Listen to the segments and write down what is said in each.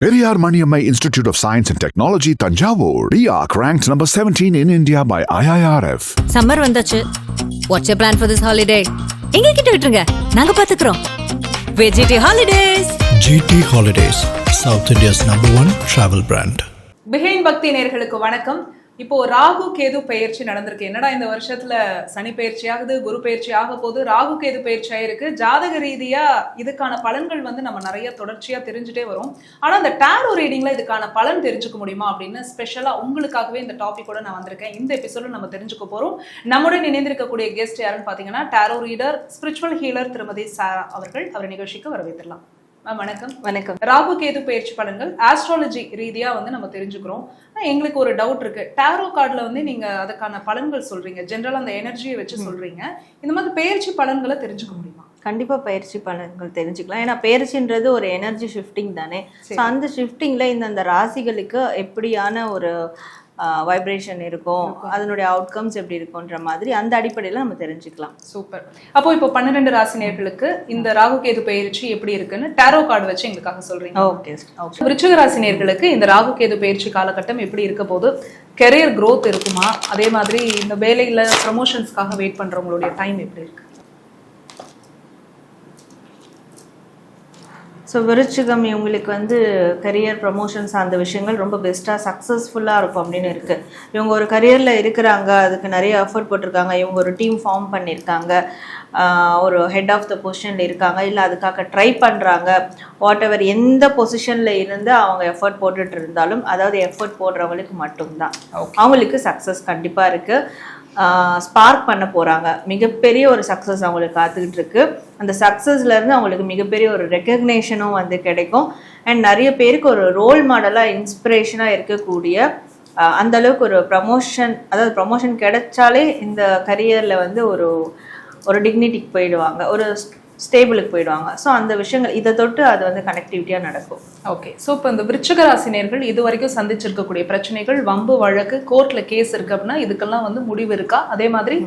Periyar Maniammai Institute of Science and Technology, Tanjavur. RIAC ranked number 17 in India by IIRF. Summer வந்தாச்சு what's plan for this holiday எங்க கிட்ட விட்டுருங்க நாங்க பாத்துக்கிறோம் வெஜிடி holidays GT Holidays, South India's number one travel brand. Behind Bhakti நேர்களுக்கு வணக்கம் இப்போ ராகு கேது பயிற்சி நடந்திருக்கு. என்னடா இந்த வருஷத்துல சனி பயிற்சி ஆகுது குரு பயிற்சி ஆக போகுது ராகு கேது பயிற்சி ஆயிருக்கு. ஜாதக ரீதியா இதுக்கான பலன்கள் வந்து நம்ம நிறைய தொடர்ச்சியா தெரிஞ்சுட்டே வரும். ஆனா அந்த டேரோ ரீடிங்ல இதுக்கான பலன் தெரிஞ்சுக்க முடியுமா அப்படின்னு ஸ்பெஷலா உங்களுக்காகவே இந்த டாபிக்கோட நான் வந்திருக்கேன். இந்த எபிசோட நம்ம தெரிஞ்சுக்க போறோம். நம்முடன் இணைந்திருக்கக்கூடிய கெஸ்ட் யாருன்னு பாத்தீங்கன்னா டேரோ ரீடர் ஸ்பிரிச்சுவல் ஹீலர் திருமதி சாரா அவர்கள். அவர் நிகழ்ச்சிக்கு வரவேற்றலாம் வணக்கம். வணக்கம். ராகு கேது பயிற்சி பலன்கள் ஆஸ்ட்ராலஜி ரீதியா வந்து நம்ம தெரிஞ்சுக்கிறோம். எங்களுக்கு ஒரு டவுட் இருக்கு. டேரோ கார்டுல வந்து நீங்க அதுக்கான பலன்கள் சொல்றீங்க. ஜென்ரலா அந்த எனர்ஜியை வச்சு சொல்றீங்க. இந்த மாதிரி பயிற்சி பலன்களை தெரிஞ்சுக்க முடியுமா? கண்டிப்பா பயிற்சி பலன்கள் தெரிஞ்சுக்கலாம். ஏன்னா பயிற்சின்றது ஒரு எனர்ஜி ஷிஃப்டிங் தானே. ஸோ அந்த ஷிஃப்டிங்ல இந்த அந்த ராசிகளுக்கு எப்படியான ஒரு வைப்ரேஷன் இருக்கும். அதனுடைய அவுட்கம்ஸ் எப்படி இருக்குன்ற மாதிரி அந்த அடிப்படையில் நம்ம தெரிஞ்சுக்கலாம். சூப்பர் அப்போ இப்போ பன்னிரெண்டு ராசினியர்களுக்கு இந்த ராகு கேது பயிற்சி எப்படி இருக்குன்னு டேரோ கார்டு வச்சு எங்களுக்காக சொல்றீங்க. ஓகே ஓகே விருச்சிக ராசினியர்களுக்கு இந்த ராகு கேது பயிற்சி காலகட்டம் எப்படி இருக்க போது கெரியர் growth இருக்குமா? அதே மாதிரி இந்த வேலையில ப்ரமோஷன்ஸ்க்காக வெயிட் பண்றவங்களுடைய டைம் எப்படி இருக்கு? ஸோ விருச்சிகம் இவங்களுக்கு வந்து கரியர் ப்ரமோஷன்ஸ் அந்த விஷயங்கள் ரொம்ப பெஸ்ட்டாக சக்ஸஸ்ஃபுல்லாக இருக்கும் அப்படின்னு இருக்குது இவங்க ஒரு கரியரில் இருக்கிறாங்க அதுக்கு நிறைய எஃபர்ட் போட்டிருக்காங்க இவங்க ஒரு டீம் ஃபார்ம் பண்ணியிருக்காங்க ஒரு ஹெட் ஆஃப் த பொசிஷனில் இருக்காங்க இல்லை அதுக்காக ட்ரை பண்ணுறாங்க வாட் எவர் எந்த பொசிஷனில் இருந்து அவங்க எஃபர்ட் போட்டுட்டு இருந்தாலும் அதாவது எஃபர்ட் போடுறவங்களுக்கு மட்டும்தான். அவங்களுக்கு சக்ஸஸ் கண்டிப்பாக இருக்குது ஸ்பார்க் பண்ண போகிறாங்க மிகப்பெரிய ஒரு சக்ஸஸ் அவங்களுக்கு காத்துக்கிட்டு இருக்கு. அந்த சக்ஸஸ்லேருந்து அவங்களுக்கு மிகப்பெரிய ஒரு ரெக்கக்னேஷனும் வந்து கிடைக்கும். அண்ட் நிறைய பேருக்கு ஒரு ரோல் மாடலாக இன்ஸ்பிரேஷனாக இருக்கக்கூடிய அந்த அளவுக்கு ஒரு ப்ரமோஷன் அதாவது ப்ரமோஷன் கிடைச்சாலே இந்த கரியரில் வந்து ஒரு ஒரு டிக்னிட்டிக்கு போயிடுவாங்க. ஒரு ஸ்டேபிளுக்கு போயிடுவாங்க. ஸோ அந்த விஷயங்கள் இதை தொட்டு அது வந்து கனெக்டிவிட்டியாக நடக்கும். ஓகே ஸோ இப்போ இந்த விருச்சிக ராசினியர்கள் இது வரைக்கும் சந்திச்சிருக்கக்கூடிய பிரச்சனைகள் வம்பு வழக்கு கோர்ட்ல கேஸ் இருக்கு அப்படின்னா இதுக்கெல்லாம் வந்து முடிவு இருக்கா? அதே மாதிரி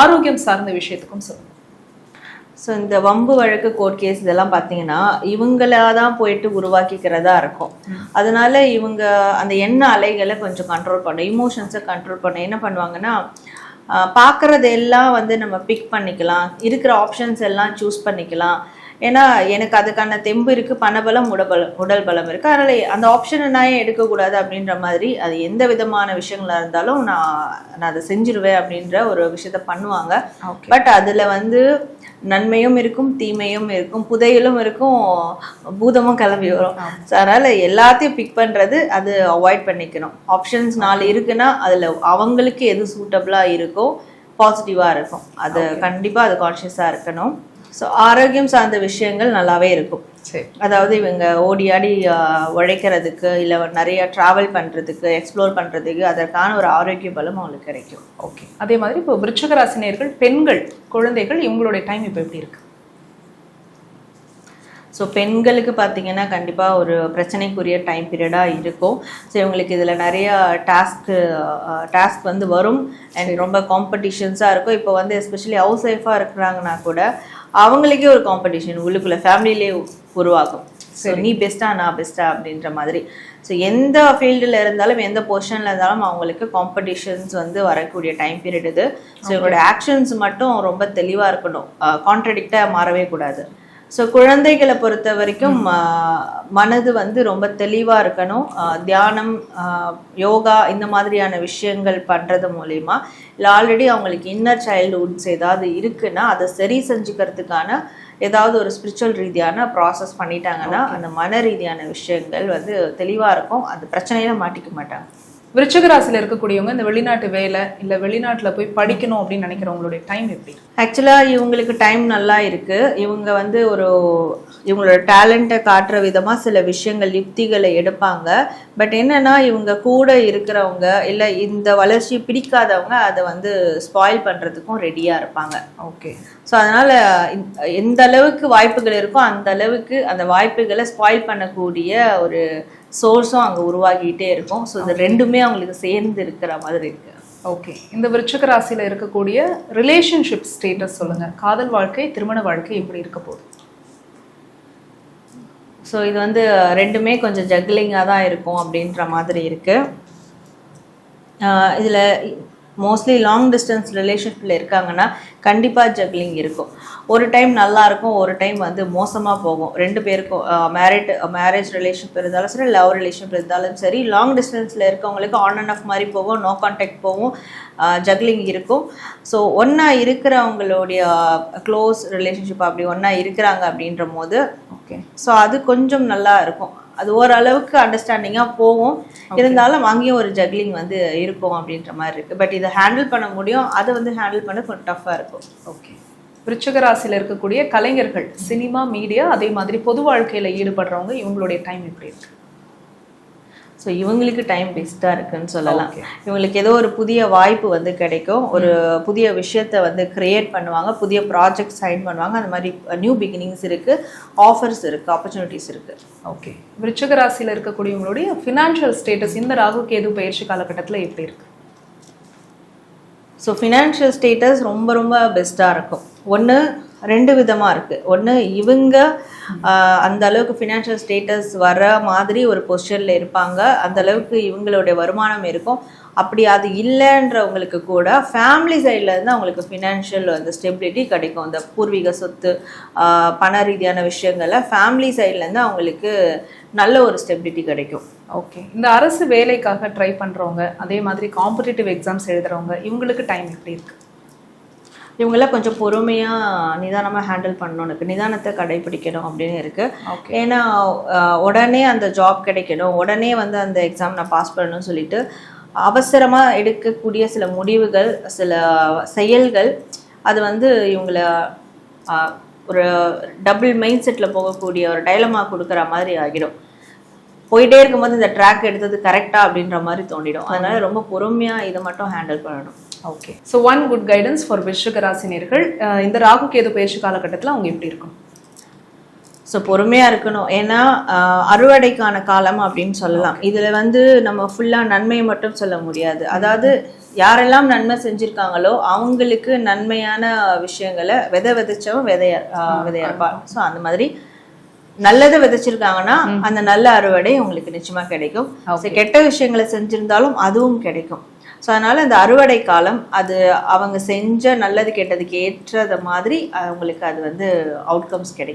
ஆரோக்கியம் சார்ந்த விஷயத்துக்கும் சொல்லுங்க. ஸோ இந்த வம்பு வழக்கு கோர்ட் கேஸ் இதெல்லாம் பார்த்தீங்கன்னா இவங்களா தான் போயிட்டு உருவாக்கிக்கிறதா இருக்கும். அதனால இவங்க அந்த எண்ண அலைகளை கொஞ்சம் கண்ட்ரோல் பண்ணும் இமோஷன்ஸை கண்ட்ரோல் பண்ண என்ன பண்ணுவாங்கன்னா பார்க்குறது எல்லாம் வந்து நம்ம பிக் பண்ணிக்கலாம். இருக்கிற ஆப்ஷன்ஸ் எல்லாம் சூஸ் பண்ணிக்கலாம். ஏன்னா எனக்கு அதுக்கான தெம்பு இருக்குது பணபலம் உடபலம் உடல் பலம் இருக்குது அதனால் அந்த ஆப்ஷனை நான் எடுக்கக்கூடாது அப்படின்ற மாதிரி அது எந்த விதமான விஷயங்களா இருந்தாலும் நான் நான் அதை செஞ்சிருவேன் அப்படின்ற ஒரு விஷயத்த பண்ணுவாங்க. பட் அதில் வந்து நன்மையும் இருக்கும் தீமையும் இருக்கும் புதையலும் இருக்கும் பூதமும் கிளம்பி வரும். ஸோ அதனால் எல்லாத்தையும் பிக் பண்ணுறது அது அவாய்ட் பண்ணிக்கணும். ஆப்ஷன்ஸ் நாலு இருக்குன்னா அதில் அவங்களுக்கு எது சூட்டபிளாக இருக்கோ பாசிட்டிவாக இருக்கும். அது கண்டிப்பாக அது கான்ஷியஸாக இருக்கணும். ஸோ ஆரோக்கியம் சார்ந்த விஷயங்கள் நல்லாவே இருக்கும். அதாவது இவங்க ஓடி ஆடி உழைக்கிறதுக்கு இல்லை நிறைய ட்ராவல் பண்ணுறதுக்கு எக்ஸ்ப்ளோர் பண்ணுறதுக்கு அதற்கான ஒரு ஆரோக்கிய பலம் அவங்களுக்கு கிடைக்கும். ஓகே அதே மாதிரி இப்போ விருச்சிக ராசினியர்கள் பெண்கள் குழந்தைகள் இவங்களுடைய டைம் இப்போ எப்படி இருக்கு? ஸோ பெண்களுக்கு பார்த்தீங்கன்னா கண்டிப்பாக ஒரு பிரச்சனைக்குரிய டைம் பீரியடாக இருக்கும். ஸோ இவங்களுக்கு இதில் நிறைய டாஸ்க்கு டாஸ்க் வந்து வரும். அண்ட் ரொம்ப காம்படிஷன்ஸாக இருக்கும். இப்போ வந்து எஸ்பெஷலி ஹவுஸ் ஒய்ஃபாக இருக்கிறாங்கன்னா கூட அவங்களுக்கே ஒரு காம்படிஷன் உள்ளுக்குள்ள ஃபேமிலியிலே உருவாகும். ஸோ நீ பெஸ்ட்டா நான் பெஸ்ட்டா அப்படின்ற மாதிரி. ஸோ எந்த ஃபீல்டில் இருந்தாலும் எந்த பொசிஷனில் இருந்தாலும் அவங்களுக்கு காம்படிஷன்ஸ் வந்து வரக்கூடிய டைம் பீரியட் இது. ஸோ இவங்களோட ஆக்ஷன்ஸ் மட்டும் ரொம்ப தெளிவாக இருக்கணும். கான்ட்ரடிக்டாக மாறவே கூடாது. ஸோ குழந்தைகளை பொறுத்த வரைக்கும் மனது வந்து ரொம்ப தெளிவாக இருக்கணும். தியானம் யோகா இந்த மாதிரியான விஷயங்கள் பண்ணுறது மூலிமா இல்லை ஆல்ரெடி அவங்களுக்கு இன்னர் சைல்டுஹுட்ஸ் ஏதாவது இருக்குன்னா அதை சரி செஞ்சுக்கிறதுக்கான ஏதாவது ஒரு ஸ்பிரிச்சுவல் ரீதியான ப்ராசஸ் பண்ணிட்டாங்கன்னா அந்த மன ரீதியான விஷயங்கள் வந்து தெளிவாக இருக்கும். அந்த பிரச்சனையில மாட்டிக்க மாட்டாங்க. விருச்சிக ராசியில இருக்கக்கூடியவங்க இந்த வெளிநாட்டு வேலை இல்ல வெளிநாட்டுல போய் படிக்கணும் அப்படின்னு நினைக்கிறவங்களுடைய டைம் எப்படி? ஆக்சுவலாக இவங்களுக்கு டைம் நல்லா இருக்கு. இவங்க வந்து ஒரு இவங்களோட டேலண்ட்டை காட்டுற விதமாக சில விஷயங்கள் யுக்திகளை எடுப்பாங்க. பட் என்னன்னா இவங்க கூட இருக்கிறவங்க இல்லை இந்த வளர்ச்சி பிடிக்காதவங்க அதை வந்து ஸ்பாயில் பண்ணுறதுக்கும் ரெடியாக இருப்பாங்க. ஓகே ஸோ அதனால் எந்த அளவுக்கு வாய்ப்புகள் இருக்கோ அந்த அளவுக்கு அந்த வாய்ப்புகளை ஸ்பாயில் பண்ணக்கூடிய ஒரு சோர்ஸும் அங்கே உருவாகிட்டே இருக்கும். ஸோ இது ரெண்டுமே அவங்களுக்கு சேர்ந்து இருக்கிற மாதிரி இருக்கு. ஓகே இந்த விருச்சிக ராசியில இருக்கக்கூடிய ரிலேஷன்ஷிப் ஸ்டேட்டஸ் சொல்லுங்க. காதல் வாழ்க்கை திருமண வாழ்க்கை எப்படி இருக்க போகுது? ஸோ இது வந்து ரெண்டுமே கொஞ்சம் ஜக்லிங்காக தான் இருக்கும் அப்படின்ற மாதிரி இருக்குது இதில் மோஸ்ட்லி லாங் டிஸ்டன்ஸ் ரிலேஷன்ஷிப்பில் இருக்காங்கன்னா கண்டிப்பாக ஜக்லிங் இருக்கும். ஒரு டைம் நல்லா இருக்கும் ஒரு டைம் வந்து மோசமாக போகும். ரெண்டு பேருக்கும் மேரிட் மேரேஜ் ரிலேஷன்ஷிப் இருந்தாலும் சரி லவ் ரிலேஷன்ஷிப் இருந்தாலும் சரி லாங் டிஸ்டன்ஸில் இருக்கவங்களுக்கு ஆன் அண்ட் ஆஃப் மாதிரி போகும் நோ கான்டாக்ட் போகும் ஜக்லிங் இருக்கும். ஸோ ஒன்றா இருக்கிறவங்களுடைய க்ளோஸ் ரிலேஷன்ஷிப் அப்படி ஒன்றா இருக்கிறாங்க அப்படின்ற போது ஓகே ஸோ அது கொஞ்சம் நல்லா இருக்கும். அது ஓரளவுக்கு அண்டர்ஸ்டாண்டிங்காக போகும். இருந்தாலும் அங்கேயும் ஒரு ஜக்லிங் வந்து இருக்கும் அப்படின்ற மாதிரி இருக்குது பட் இதை ஹேண்டில் பண்ண முடியும். அதை வந்து ஹேண்டில் பண்ண கொஞ்சம் டஃப்பாக இருக்கும். ஓகே விருச்சிக ராசியில இருக்கக்கூடிய கலைஞர்கள் சினிமா மீடியா அதே மாதிரி பொது வாழ்க்கையில ஈடுபடுறவங்க இவங்களுடைய டைம் எப்படி இருக்கு? ஸோ இவங்களுக்கு டைம் பெஸ்ட்டாக இருக்குன்னு சொல்லலாம். இவங்களுக்கு ஏதோ ஒரு புதிய வாய்ப்பு வந்து கிடைக்கும். ஒரு புதிய விஷயத்தை வந்து கிரியேட் பண்ணுவாங்க. புதிய ப்ராஜெக்ட் சைன் பண்ணுவாங்க. அந்த மாதிரி நியூ பிகினிங்ஸ் இருக்குது ஆஃபர்ஸ் இருக்குது ஆப்பர்ச்சுனிட்டிஸ் இருக்குது ஓகே விருச்சிக ராசியில இருக்கக்கூடியவங்களுடைய ஃபினான்ஷியல் ஸ்டேட்டஸ் இந்த ராகு கேது பயிற்சி காலகட்டத்துல எப்படி இருக்கு? ஸோ ஃபினான்ஷியல் ஸ்டேட்டஸ் ரொம்ப ரொம்ப பெஸ்ட்டாக இருக்கும். ஒன்று ரெண்டு விதமாக இருக்குது ஒன்று இவங்க அந்த அளவுக்கு ஃபினான்ஷியல் ஸ்டேட்டஸ் வர மாதிரி ஒரு பொசிஷனில் இருப்பாங்க. அந்த அளவுக்கு இவங்களுடைய வருமானம் இருக்கும். அப்படி அது இல்லைன்றவங்களுக்கு கூட ஃபேமிலி சைட்லேருந்து அவங்களுக்கு ஃபினான்ஷியல் அந்த ஸ்டெபிலிட்டி கிடைக்கும். அந்த பூர்வீக சொத்து பண ரீதியான விஷயங்களில் ஃபேமிலி சைட்லேருந்து அவங்களுக்கு நல்ல ஒரு ஸ்டெபிலிட்டி கிடைக்கும். ஓகே இந்த அரசு வேலைக்காக ட்ரை பண்ணுறவங்க அதே மாதிரி காம்படிட்டிவ் எக்ஸாம்ஸ் எழுதுறவங்க இவங்களுக்கு டைம் எப்படி இருக்குது இவங்கெல்லாம் கொஞ்சம் பொறுமையாக நிதானமாக ஹேண்டில் பண்ணணும். இருக்கு நிதானத்தை கடைபிடிக்கணும் அப்படின்னு இருக்குது ஏன்னா உடனே அந்த ஜாப் கிடைக்கணும். உடனே வந்து அந்த எக்ஸாம் நான் பாஸ் பண்ணணும்னு சொல்லிட்டு அவசரமாக எடுக்கக்கூடிய சில முடிவுகள் சில செயல்கள் அது வந்து இவங்கள ஒரு டபுள் மைண்ட் செட்டில் போகக்கூடிய ஒரு டைலமா கொடுக்குற மாதிரி ஆகிடும். போயிட்டே இருக்கும்போது இந்த ட்ராக் எடுத்தது கரெக்டா அப்படின்ற மாதிரி தோண்டிடும். அதனால ரொம்ப பொறுமையாக இதை மட்டும் ஹேண்டில் பண்ணணும். Okay so one good guidance for விருச்சிக ராசினியர்கள் இந்த ராகு கேது பயிற்சி காலகட்டத்துல அவங்க எப்படி இருக்கும்? ஸோ பொறுமையாக இருக்கணும். ஏன்னா ஆஹ், அறுவடைக்கான காலம் அப்படின்னு சொல்லலாம். இதில் வந்து நம்ம ஃபுல்லாக நன்மையை மட்டும் சொல்ல முடியாது. அதாவது யாரெல்லாம் நன்மை செஞ்சுருக்காங்களோ அவங்களுக்கு நன்மையான விஷயங்களை விதை விதைச்சவன் விதைய ஆஹ், விதையறுப்பார் ஸோ அந்த மாதிரி நல்லதை விதைச்சிருக்காங்கன்னா அந்த நல்ல அறுவடை உங்களுக்கு நிச்சயமா கிடைக்கும். கெட்ட விஷயங்களை செஞ்சிருந்தாலும் அதுவும் கிடைக்கும். ஸோ அதனால் இந்த அறுவடை காலம் அது அவங்க செஞ்ச நல்லது கெட்டதுக்கு ஏற்றது மாதிரி அவங்களுக்கு அது வந்து அவுட்கம்ஸ் கிடைக்கும்.